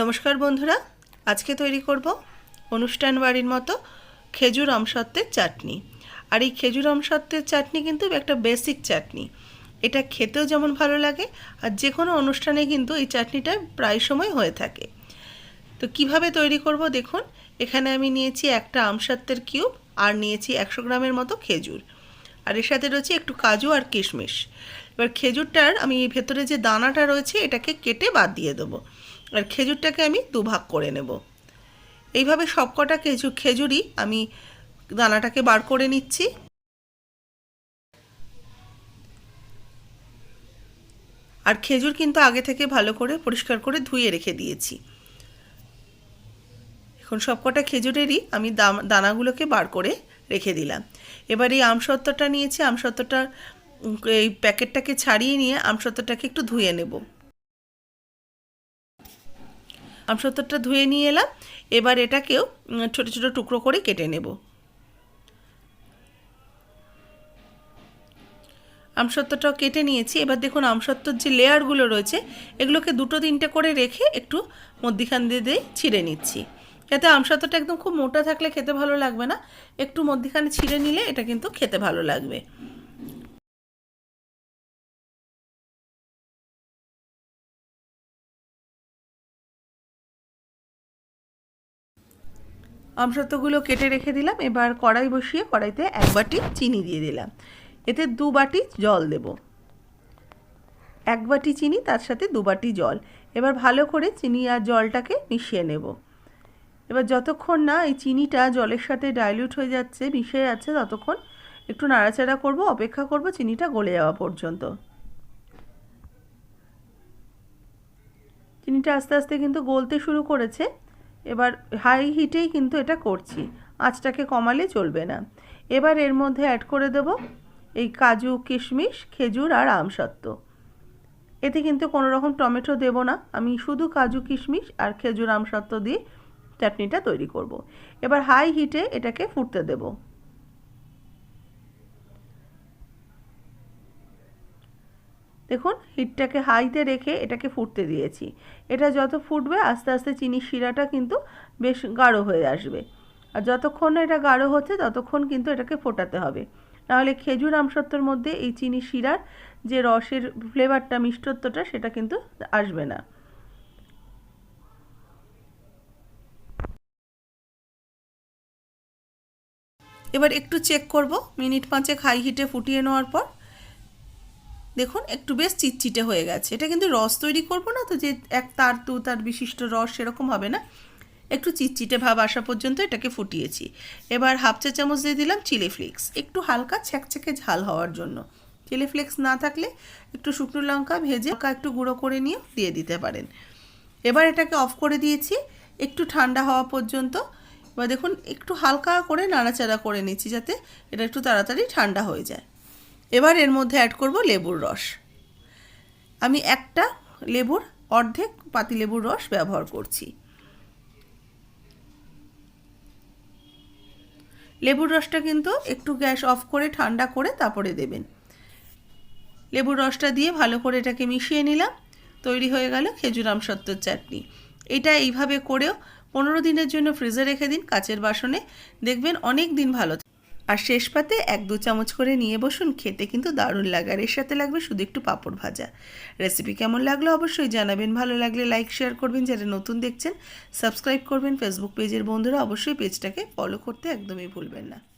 নমস্কার বন্ধুরা, আজকে তৈরি করব অনুষ্ঠান বাড়ির মতো খেজুর আমসত্ত্বের চাটনি। আর এই খেজুর আমসত্ত্বের চাটনি কিন্তু একটা বেসিক চাটনি। এটা খেতেও যেমন ভালো লাগে, আর যে কোনো অনুষ্ঠানে কিন্তু এই চাটনিটা প্রায় সময় হয়ে থাকে। তো কীভাবে তৈরি করব দেখুন, এখানে আমি নিয়েছি একটা আমসত্ত্বের কিউব আর নিয়েছি একশো গ্রামের মতো খেজুর। আর এর সাথে রয়েছে একটু কাজু আর কিশমিশ। এবার খেজুরটার আমি ভেতরে যে দানাটা রয়েছে, এটাকে কেটে বাদ দিয়ে দেবো। আর খেজুরটাকে আমি দুভাগ করে নেব। এইভাবে সবকটা খেজুর খেজুরই আমি দানাটাকে বার করে নিচ্ছি। আর খেজুর কিন্তু আগে থেকে ভালো করে পরিষ্কার করে ধুয়ে রেখে দিয়েছি। এখন সবকটা খেজুরেরই আমি দানাগুলোকে বার করে রেখে দিলাম। এবার এই আমসত্ত্বটা নিয়েছি। আমসত্ত্বটা এই প্যাকেটটাকে ছাড়িয়ে নিয়ে আমসত্ত্বটাকে একটু ধুয়ে নেব। আমসত্ত্বটা ধুয়ে নিয়ে এলাম। এবার এটাকেও ছোট ছোট টুকরো করে কেটে নেব। আমসত্ত্বটাও কেটে নিয়েছি। এবার দেখুন আমসত্ত্বর যে লেয়ারগুলো রয়েছে, এগুলোকে দুটো তিনটে করে রেখে একটু মধ্যিখান দিয়ে দিয়ে ছিঁড়ে নিচ্ছি। যাতে আমসত্ত্বটা একদম খুব মোটা থাকলে খেতে ভালো লাগবে না। একটু মধ্যিখানে ছিঁড়ে নিলে এটা কিন্তু খেতে ভালো লাগবে। আমসত্ত্বগুলো কেটে রেখে দিলাম। এবার কড়াই বসিয়ে কড়াইতে এক বাটি চিনি দিয়ে দিলাম। এতে দু বাটি জল দেব। এক বাটি চিনি, তার সাথে দু বাটি জল। এবার ভালো করে চিনি আর জলটাকে মিশিয়ে নেব। এবার যতক্ষণ না এই চিনিটা জলের সাথে ডাইলিউট হয়ে যাচ্ছে, মিশে যাচ্ছে, ততক্ষণ একটু নাড়াচাড়া করব, অপেক্ষা করব চিনিটা গলে যাওয়া পর্যন্ত। চিনিটা আস্তে আস্তে কিন্তু গলতে শুরু করেছে। এবার হাই হিটেই কিন্তু এটা করছি। আঁচটাকে কমালে চলবে না। এবার এর মধ্যে অ্যাড করে দেব এই কাজু, কিশমিশ, খেজুর আর আমসত্ত্ব এতে কিন্তু কোনো রকম টমেটো দেব না। আমি শুধু কাজু, কিশমিশ আর খেজুর আমসত্ত্ব দিয়ে চাটনিটা তৈরি করব। এবার হাই হিটে এটাকে ফুটতে দেব। দেখুন, হিটটাকে হাইতে রেখে এটাকে ফুটতে দিয়েছি। এটা যত ফুটবে, আস্তে আস্তে চিনির শিরাটা কিন্তু বেশ গাঢ় হয়ে আসবে। আর যতক্ষণ এটা গাঢ় হচ্ছে, ততক্ষণ কিন্তু এটাকে ফোটাতে হবে। নাহলে খেজুর আমসত্ত্বর মধ্যে এই চিনি শিরার যে রসের ফ্লেভারটা, মিষ্টত্বটা, সেটা কিন্তু আসবে না। এবার একটু চেক করব। মিনিট পাঁচেক হাই হিটে ফুটিয়ে নেওয়ার পর। দেখুন, একটু বেশ চিটচিটে হয়ে গেছে। এটা কিন্তু রস তৈরি করব না তো, যে এক তার তু তার বিশিষ্ট রস সেরকম হবে না। একটু চিটচিটে ভাব আসা পর্যন্ত এটাকে ফুটিয়েছি। এবার হাফ চা চামচ দিয়ে দিলাম চিলি ফ্লেক্স। একটু হালকা ছ্যাকছ্যাকে ঝাল হওয়ার জন্য। চিলি ফ্লেক্স না থাকলে একটু শুকনো লঙ্কা ভেজে লঙ্কা একটু গুঁড়ো করে নিয়ে দিয়ে দিতে পারেন। এবার এটাকে অফ করে দিয়েছি। একটু ঠান্ডা হওয়া পর্যন্ত। এবার দেখুন, একটু হালকা করে নাড়াচাড়া করে নিচ্ছি যাতে এটা একটু তাড়াতাড়ি ঠান্ডা হয়ে যায়। এবার এর মধ্যে অ্যাড করব লেবুর রস। আমি একটা লেবুর অর্ধেক পাতি লেবুর রস ব্যবহার করছি। লেবুর রসটা কিন্তু একটু গ্যাস অফ করে, ঠান্ডা করে তারপরে দেবেন। লেবুর রসটা দিয়ে ভালো করে এটাকে মিশিয়ে নিলাম। তৈরি হয়ে গেল খেজুরাম আমসত্ত্বর চাটনি। এটা এইভাবে করেও পনেরো দিনের জন্য ফ্রিজে রেখে দিন, কাচের বাসনে। দেখবেন অনেক দিন ভালো। আর শেষ পাতে এক দু চামচ করে নিয়ে বসুন, খেতে কিন্তু দারুণ লাগে। আর এর সাথে লাগবে শুধু একটু পাঁপড় ভাজা। রেসিপি কেমন লাগল অবশ্যই জানাবেন। ভালো লাগলে লাইক শেয়ার করবেন। যারা নতুন দেখছেন সাবস্ক্রাইব করবেন। ফেসবুক পেজের বন্ধুরা অবশ্যই পেজটাকে ফলো করতে একদমই ভুলবেন না।